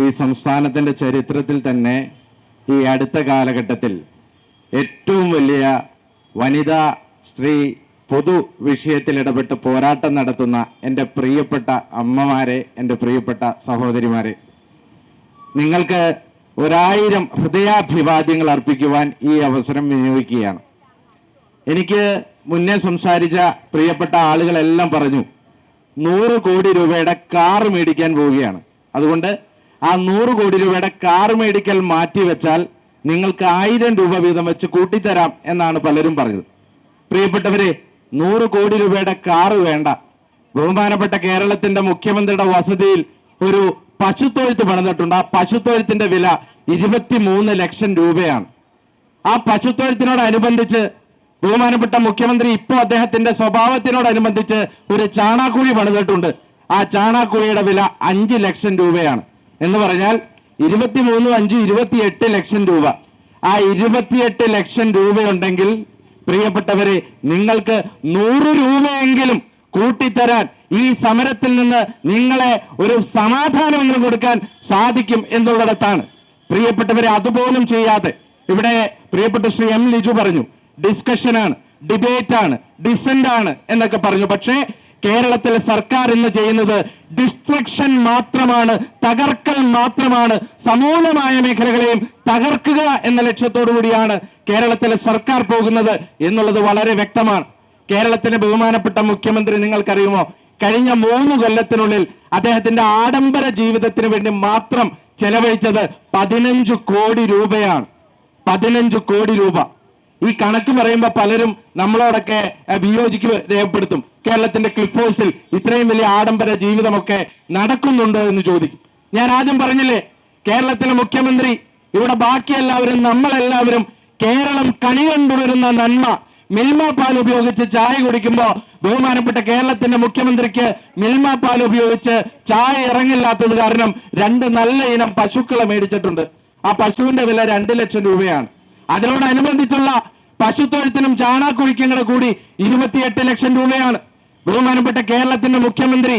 ഈ സംസ്ഥാനത്തിന്റെ ചരിത്രത്തിൽ തന്നെ ഈ അടുത്ത കാലഘട്ടത്തിൽ ഏറ്റവും വലിയ വനിതാ സ്ത്രീ പൊതു വിഷയത്തിൽ ഇടപെട്ട് പോരാട്ടം നടത്തുന്ന എന്റെ പ്രിയപ്പെട്ട അമ്മമാരെ എന്റെ പ്രിയപ്പെട്ട സഹോദരിമാരെ നിങ്ങൾക്ക് ഒരായിരം ഹൃദയാഭിവാദ്യങ്ങൾ അർപ്പിക്കുവാൻ ഈ അവസരം വിനിയോഗിക്കുകയാണ്. എനിക്ക് മുന്നേ സംസാരിച്ച പ്രിയപ്പെട്ട ആളുകളെല്ലാം പറഞ്ഞു നൂറ് കോടി രൂപയുടെ കാർ മേടിക്കാൻ പോവുകയാണ്. അതുകൊണ്ട് ആ നൂറ് കോടി രൂപയുടെ കാർ മേടിക്കൽ മാറ്റിവെച്ചാൽ നിങ്ങൾക്ക് ആയിരം രൂപ വീതം വെച്ച് കൂട്ടിത്തരാം എന്നാണ് പലരും പറഞ്ഞത്. പ്രിയപ്പെട്ടവരെ നൂറ് കോടി രൂപയുടെ കാർ വേണ്ട. ബഹുമാനപ്പെട്ട കേരളത്തിന്റെ മുഖ്യമന്ത്രിയുടെ വസതിയിൽ ഒരു പശുത്തൊഴുത്ത് പണിതിട്ടുണ്ട്. ആ പശുത്തൊഴുത്തിന്റെ വില ഇരുപത്തിമൂന്ന് ലക്ഷം രൂപയാണ്. ആ പശുത്തൊഴുത്തിനോടനുബന്ധിച്ച് ബഹുമാനപ്പെട്ട മുഖ്യമന്ത്രി ഇപ്പോൾ അദ്ദേഹത്തിന്റെ സ്വഭാവത്തിനോടനുബന്ധിച്ച് ഒരു ചാണാക്കുഴി പണിതിട്ടുണ്ട്. ആ ചാണാക്കുഴിയുടെ വില അഞ്ച് ലക്ഷം രൂപയാണ്. എന്ന് പറഞ്ഞാൽ ഇരുപത്തിമൂന്നും അഞ്ച് ഇരുപത്തിയെട്ട് ലക്ഷം രൂപ. ആ ഇരുപത്തിയെട്ട് ലക്ഷം രൂപയുണ്ടെങ്കിൽ പ്രിയപ്പെട്ടവരെ നിങ്ങൾക്ക് നൂറ് രൂപയെങ്കിലും കൂട്ടിത്തരാൻ ഈ സമരത്തിൽ നിന്ന് നിങ്ങളെ ഒരു സമാധാനമെങ്കിലും കൊടുക്കാൻ സാധിക്കും എന്നുള്ളിടത്താണ്. പ്രിയപ്പെട്ടവരെ അതുപോലും ചെയ്യാതെ. ഇവിടെ പ്രിയപ്പെട്ട ശ്രീ എം ലിജു പറഞ്ഞു ഡിസ്കഷനാണ് ഡിബേറ്റ് ആണ് ഡിസെന്റ് ആണ് എന്നൊക്കെ പറഞ്ഞു. പക്ഷേ കേരളത്തിലെ സർക്കാർ ഇന്ന് ചെയ്യുന്നത് ഡിസ്ട്രക്ഷൻ മാത്രമാണ് തകർക്കൽ മാത്രമാണ് സമൂലമായ മേഖലകളെയും തകർക്കുക എന്ന ലക്ഷ്യത്തോടു കൂടിയാണ് കേരളത്തിലെ സർക്കാർ പോകുന്നത് എന്നുള്ളത് വളരെ വ്യക്തമാണ്. കേരളത്തിന്റെ ബഹുമാനപ്പെട്ട മുഖ്യമന്ത്രി നിങ്ങൾക്കറിയുമോ? കഴിഞ്ഞ മൂന്ന് കൊല്ലത്തിനുള്ളിൽ അദ്ദേഹത്തിന്റെ ആഡംബര ജീവിതത്തിന് വേണ്ടി മാത്രം ചെലവഴിച്ചത് പതിനഞ്ച് കോടി രൂപയാണ്. പതിനഞ്ച് കോടി രൂപ. ഈ കണക്ക് പറയുമ്പോൾ പലരും നമ്മളോടൊക്കെ വിയോജിക്ക് രേഖപ്പെടുത്തും. കേരളത്തിന്റെ ക്ലിഫ് ഹൗസിൽ ഇത്രയും വലിയ ആഡംബര ജീവിതമൊക്കെ നടക്കുന്നുണ്ടോ എന്ന് ചോദിക്കും. ഞാൻ ആദ്യം പറഞ്ഞില്ലേ കേരളത്തിലെ മുഖ്യമന്ത്രി ഇവിടെ ബാക്കി എല്ലാവരും നമ്മളെല്ലാവരും കേരളം കണി കണ്ടുവരുന്ന നന്മ. മിൽമ പാൽ ഉപയോഗിച്ച് ചായ കുടിക്കുമ്പോ ബഹുമാനപ്പെട്ട കേരളത്തിന്റെ മുഖ്യമന്ത്രിക്ക് മിൽമ പാൽ ഉപയോഗിച്ച് ചായ ഇറങ്ങില്ലാത്തത് കാരണം രണ്ട് നല്ല ഇനം പശുക്കളെ മേടിച്ചിട്ടുണ്ട്. ആ പശുവിന്റെ വില രണ്ട് ലക്ഷം രൂപയാണ്. അതിനോടനുബന്ധിച്ചുള്ള പശുത്തൊഴുത്തിനും ചാണാക്കുഴിക്കും കൂടെ കൂടി ഇരുപത്തിയെട്ട് ലക്ഷം രൂപയാണ്. ബഹുമാനപ്പെട്ട കേരളത്തിന്റെ മുഖ്യമന്ത്രി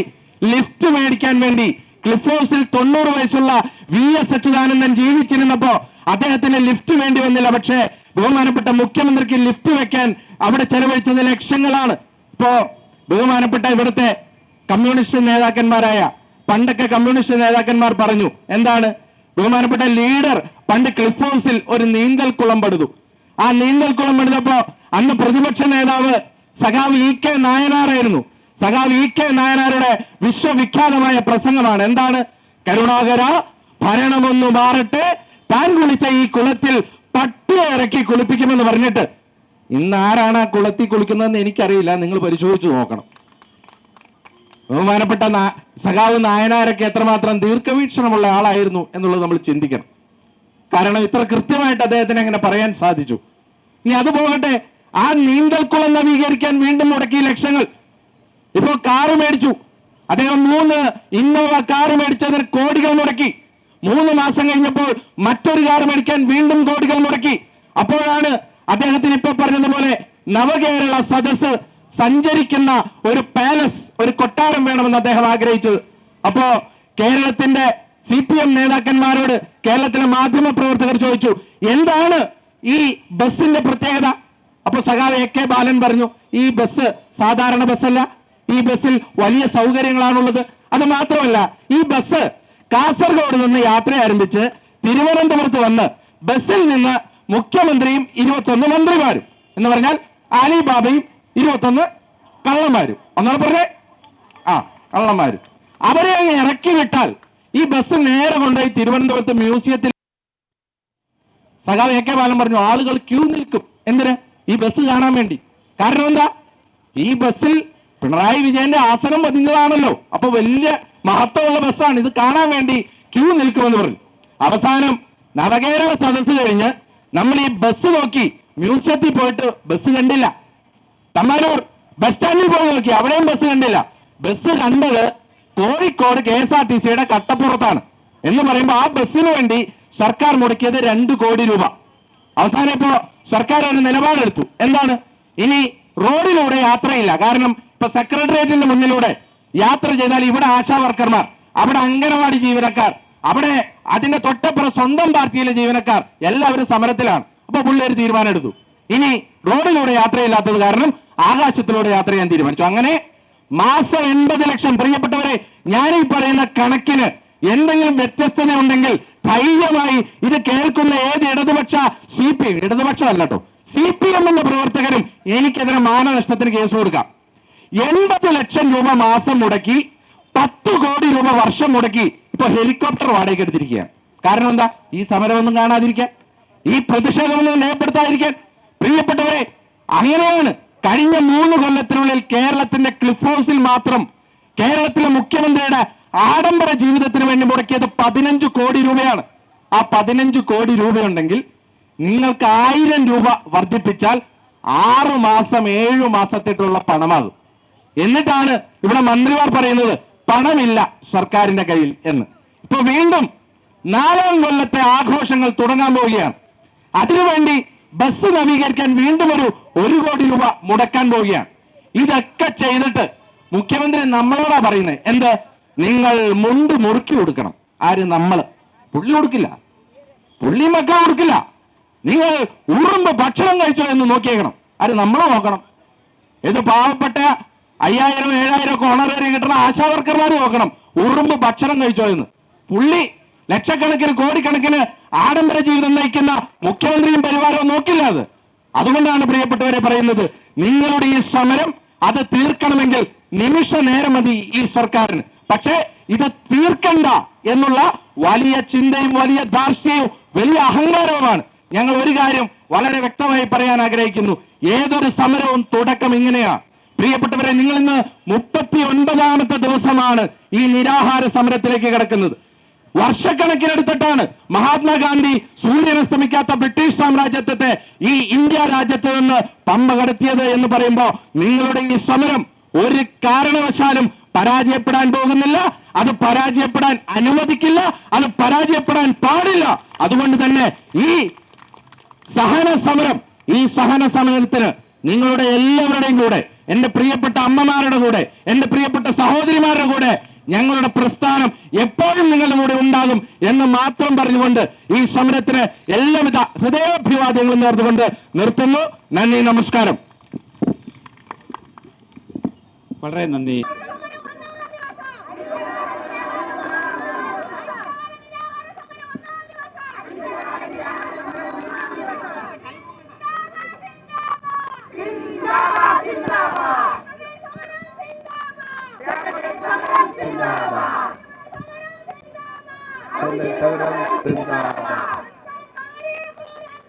ലിഫ്റ്റ് മേടിക്കാൻ വേണ്ടി ക്ലിഫ് ഹൗസിൽ തൊണ്ണൂറ് വയസ്സുള്ള വി എസ് അച്യുതാനന്ദൻ ജീവിച്ചിരുന്നപ്പോ അദ്ദേഹത്തിന് ലിഫ്റ്റ് വേണ്ടി വന്നില്ല. പക്ഷേ ബഹുമാനപ്പെട്ട മുഖ്യമന്ത്രിക്ക് ലിഫ്റ്റ് വെക്കാൻ അവിടെ ചെലവഴിച്ചത് ലക്ഷങ്ങളാണ്. ഇപ്പോ ബഹുമാനപ്പെട്ട ഇവിടുത്തെ കമ്മ്യൂണിസ്റ്റ് നേതാക്കന്മാരായ പണ്ടൊക്കെ കമ്മ്യൂണിസ്റ്റ് നേതാക്കന്മാർ പറഞ്ഞു എന്താണ്? ബഹുമാനപ്പെട്ട ലീഡർ പണ്ട് ക്ലിഫ് ഹൗസിൽ ഒരു നീന്തൽ കുളം പടുതു ആ നീന്തൽ കുളം പണിതപ്പോ അന്ന് പ്രതിപക്ഷ നേതാവ് സഖാവ് ഇ കെ നായനാറായിരുന്നു സഖാവ് ഇ കെ നായനാരുടെ വിശ്വവിഖ്യാതമായ പ്രസംഗമാണ്. എന്താണ്? കരുണാകര ഭരണമൊന്നു മാറട്ടെ താൻ കുളിച്ച ഈ കുളത്തിൽ പട്ടിയെ ഇറക്കി കുളിപ്പിക്കുമെന്ന് പറഞ്ഞിട്ട്. ഇന്ന് ആരാണ് ആ കുളത്തിൽ കുളിക്കുന്നതെന്ന് എനിക്കറിയില്ല. നിങ്ങൾ പരിശോധിച്ചു നോക്കണം. ബഹുമാനപ്പെട്ട സഖാവ് നായനാരൊക്കെ എത്രമാത്രം ദീർഘവീക്ഷണമുള്ള ആളായിരുന്നു എന്നുള്ളത് നമ്മൾ ചിന്തിക്കണം. കാരണം ഇത്ര കൃത്യമായിട്ട് അദ്ദേഹത്തിന് അങ്ങനെ പറയാൻ സാധിച്ചു. ഇനി അത് പോകട്ടെ. ആ നീന്തൽക്കുളം നവീകരിക്കാൻ വീണ്ടും മുടക്കി ലക്ഷങ്ങൾ. ഇപ്പോൾ കാറ് മേടിച്ചു. അദ്ദേഹം മൂന്ന് ഇന്നോവ കാറ് മേടിച്ചതിന് കോടികൾ മുടക്കി. മൂന്ന് മാസം കഴിഞ്ഞപ്പോൾ മറ്റൊരു കാർ മേടിക്കാൻ വീണ്ടും കോടികൾ മുടക്കി. അപ്പോഴാണ് അദ്ദേഹത്തിന് ഇപ്പൊ പറഞ്ഞതുപോലെ നവകേരള സദസ് സഞ്ചരിക്കുന്ന ഒരു പാലസ് ഒരു കൊട്ടാരം വേണമെന്ന് അദ്ദേഹം ആഗ്രഹിച്ചത്. അപ്പോ കേരളത്തിന്റെ സി പി എം നേതാക്കന്മാരോട് കേരളത്തിലെ മാധ്യമ പ്രവർത്തകർ ചോദിച്ചു എന്താണ് ഈ ബസ്സിന്റെ പ്രത്യേകത. അപ്പൊ സഖാവ് എ കെ ബാലൻ പറഞ്ഞു ഈ ബസ് സാധാരണ ബസ്സല്ല. ഈ ബസ്സിൽ വലിയ സൗകര്യങ്ങളാണുള്ളത്. അത് മാത്രമല്ല ഈ ബസ് കാസർഗോഡ് നിന്ന് യാത്ര ആരംഭിച്ച് തിരുവനന്തപുരത്ത് വന്ന് ബസ്സിൽ നിന്ന് മുഖ്യമന്ത്രിയും ഇരുപത്തൊന്ന് മന്ത്രിമാരും എന്ന് പറഞ്ഞാൽ അലി അലിബാബയും ഇരുപത്തൊന്ന് കള്ളന്മാരും. ഒന്നാണ് പറഞ്ഞേ? ആ കള്ളന്മാരും. അവരെ അങ്ങ് ഇറക്കി വിട്ടാൽ ഈ ബസ് നേരെ കൊണ്ടുപോയി തിരുവനന്തപുരത്ത് മ്യൂസിയത്തിൽ സഖാവ് എ കെ ബാലൻ പറഞ്ഞു ആളുകൾ ക്യൂ നിൽക്കും. എന്തിന്? ഈ ബസ് കാണാൻ വേണ്ടി. കാരണം എന്താ? ഈ ബസ്സിൽ പിണറായി വിജയന്റെ ആസനം പതിഞ്ഞതാണല്ലോ. അപ്പൊ വലിയ മഹത്വമുള്ള ബസ്സാണ് ഇത് കാണാൻ വേണ്ടി ക്യൂ നിൽക്കുമെന്ന് പറഞ്ഞു. അവസാനം നവകേരള സദസ്സ് കഴിഞ്ഞ് നമ്മൾ ഈ ബസ് നോക്കി. മ്യൂസിയത്തിൽ പോയിട്ട് ബസ് കണ്ടില്ല. തമ്മാനൂർ ബസ് സ്റ്റാൻഡിൽ പോയി നോക്കി. അവിടെയും ബസ് കണ്ടില്ല. ബസ് കണ്ടത് Kozhikode K S R T സിയുടെ കട്ടപ്പുറത്താണ്. എന്ന് പറയുമ്പോൾ ആ ബസ്സിന് വേണ്ടി സർക്കാർ മുടക്കിയത് രണ്ട് കോടി രൂപ. അവസാനം ഇപ്പോ സർക്കാർ ഒരു നിലപാടെടുത്തു. എന്താണ്? ഇനി റോഡിലൂടെ യാത്രയില്ല. കാരണം ഇപ്പൊ സെക്രട്ടേറിയറ്റിന്റെ മുന്നിലൂടെ യാത്ര ചെയ്താൽ ഇവിടെ ആശാ വർക്കർമാർ അവിടെ അംഗനവാടി ജീവനക്കാർ അവിടെ അതിന്റെ തൊട്ടപ്പുറം സ്വന്തം പാർട്ടിയിലെ ജീവനക്കാർ എല്ലാവരും സമരത്തിലാണ്. അപ്പൊ പുള്ളി ഒരു തീരുമാനം എടുത്തു ഇനി റോഡിലൂടെ യാത്രയില്ലാത്തത് കാരണം ആകാശത്തിലൂടെ യാത്ര ചെയ്യാൻ തീരുമാനിച്ചു. അങ്ങനെ മാസം എൺപത് ലക്ഷം പ്രിയപ്പെട്ടവരെ ഞാൻ ഈ പറയുന്ന കണക്കിന് എന്തെങ്കിലും വ്യത്യസ്തത ഉണ്ടെങ്കിൽ ധൈര്യമായി ഇത് കേൾക്കുന്ന ഏത് ഇടതുപക്ഷ സി പി ഇടതുപക്ഷമല്ല കേട്ടോ സി പി എം എന്ന പ്രവർത്തകരും എനിക്കെതിരെ മാനനഷ്ടത്തിന് കേസ് കൊടുക്കാം. എൺപത് ലക്ഷം രൂപ മാസം മുടക്കി പത്ത് കോടി രൂപ വർഷം മുടക്കി ഇപ്പൊ ഹെലികോപ്റ്റർ വാടകയ്ക്ക് എടുത്തിരിക്കുകയാണ്. കാരണം എന്താ? ഈ സമരമൊന്നും കാണാതിരിക്കാൻ ഈ പ്രതിഷേധമൊന്നും രേഖപ്പെടുത്താതിരിക്കാൻ പ്രിയപ്പെട്ടവരെ അങ്ങനെയാണ് കഴിഞ്ഞ മൂന്ന് കൊല്ലത്തിനുള്ളിൽ കേരളത്തിന്റെ ക്ലിഫ് ഹൗസിൽ മാത്രം കേരളത്തിലെ മുഖ്യമന്ത്രിയുടെ ആഡംബര ജീവിതത്തിന് വേണ്ടി മുടക്കിയത് പതിനഞ്ച് കോടി രൂപയാണ്. ആ പതിനഞ്ച് കോടി രൂപയുണ്ടെങ്കിൽ നിങ്ങൾക്ക് ആയിരം രൂപ വർദ്ധിപ്പിച്ചാൽ ആറു മാസം ഏഴു മാസത്തേക്കുള്ള പണമാകും. എന്നിട്ടാണ് ഇവിടെ മന്ത്രിമാർ പറയുന്നത് പണമില്ല സർക്കാരിന്റെ കയ്യിൽ എന്ന്. ഇപ്പൊ വീണ്ടും നാലാം കൊല്ലത്തെ ആഘോഷങ്ങൾ തുടങ്ങാൻ പോവുകയാണ്. അതിനുവേണ്ടി ബസ് നവീകരിക്കാൻ വീണ്ടും ഒരു ഒരു കോടി രൂപ മുടക്കാൻ പോവുകയാണ്. ഇതൊക്കെ ചെയ്തിട്ട് മുഖ്യമന്ത്രി നമ്മളോടാ പറയുന്നത് എന്ത്? നിങ്ങൾ മുണ്ട് മുറുക്കി കൊടുക്കണം. ആര്? നമ്മൾ പുള്ളി കൊടുക്കില്ല. പുള്ളി മക്കൾ കൊടുക്കില്ല. നിങ്ങൾ ഉറുമ്പ് ഭക്ഷണം കഴിച്ചോ എന്ന് നോക്കിയേക്കണം. ആര്? നമ്മൾ നോക്കണം. ഇത് പാവപ്പെട്ട അയ്യായിരം ഏഴായിരം ഒക്കെ ഓണറേറി കിട്ടുന്ന ആശാവർക്കർമാർ നോക്കണം. ഉറുമ്പ് ഭക്ഷണം കഴിച്ചോ എന്ന്. പുള്ളി ലക്ഷക്കണക്കിന് കോടിക്കണക്കിന് ആഡംബര ജീവിതം നയിക്കുന്ന മുഖ്യമന്ത്രിയും പരിവാരവും നോക്കില്ല അത്. അതുകൊണ്ടാണ് പ്രിയപ്പെട്ടവരെ പറയുന്നത് നിങ്ങളുടെ ഈ സമരം അത് തീർക്കണമെങ്കിൽ നിമിഷ നേരം മതി ഈ സർക്കാരിന്. പക്ഷേ ഇത് തീർക്കണ്ട എന്നുള്ള വലിയ ചിന്തയും വലിയ ധാർഷ്ട്യവും വലിയ അഹങ്കാരവുമാണ്. ഞങ്ങൾ ഒരു കാര്യം വളരെ വ്യക്തമായി പറയാൻ ആഗ്രഹിക്കുന്നു. ഏതൊരു സമരവും തുടക്കം ഇങ്ങനെയാ. പ്രിയപ്പെട്ടവരെ നിങ്ങൾ ഇന്ന് മുപ്പത്തി ഒൻപതാമത്തെ ദിവസമാണ് ഈ നിരാഹാര സമരത്തിലേക്ക് കിടക്കുന്നത്. വർഷക്കണക്കിനെടുത്തിട്ടാണ് മഹാത്മാഗാന്ധി സൂര്യൻ അസ്തമിക്കാത്ത ബ്രിട്ടീഷ് സാമ്രാജ്യത്തെ ഈ ഇന്ത്യ രാജ്യത്ത് നിന്ന് പമ്പ കടത്തിയത് എന്ന് പറയുമ്പോൾ നിങ്ങളുടെ ഈ സമരം ഒരു കാരണവശാലും പരാജയപ്പെടാൻ പോകുന്നില്ല അത് പരാജയപ്പെടാൻ അനുവദിക്കില്ല അത് പരാജയപ്പെടാൻ പാടില്ല. അതുകൊണ്ട് തന്നെ ഈ സഹന സമരം ഈ സഹന സമരത്തിന് നിങ്ങളുടെ എല്ലാവരുടെയും കൂടെ എന്റെ പ്രിയപ്പെട്ട അമ്മമാരുടെ കൂടെ എന്റെ പ്രിയപ്പെട്ട സഹോദരിമാരുടെ കൂടെ ഞങ്ങളുടെ പ്രസ്ഥാനം എപ്പോഴും നിങ്ങളുടെ കൂടെ ഉണ്ടാകും എന്ന് മാത്രം പറഞ്ഞുകൊണ്ട് ഈ സമരത്തിന് എല്ലാവിധ ഹൃദയാഭിവാദ്യങ്ങളും നേർന്നുകൊണ്ട് നിർത്തുന്നു. നന്ദി നമസ്കാരം. വളരെ നന്ദി. സമരം സിന്ദാബാദ്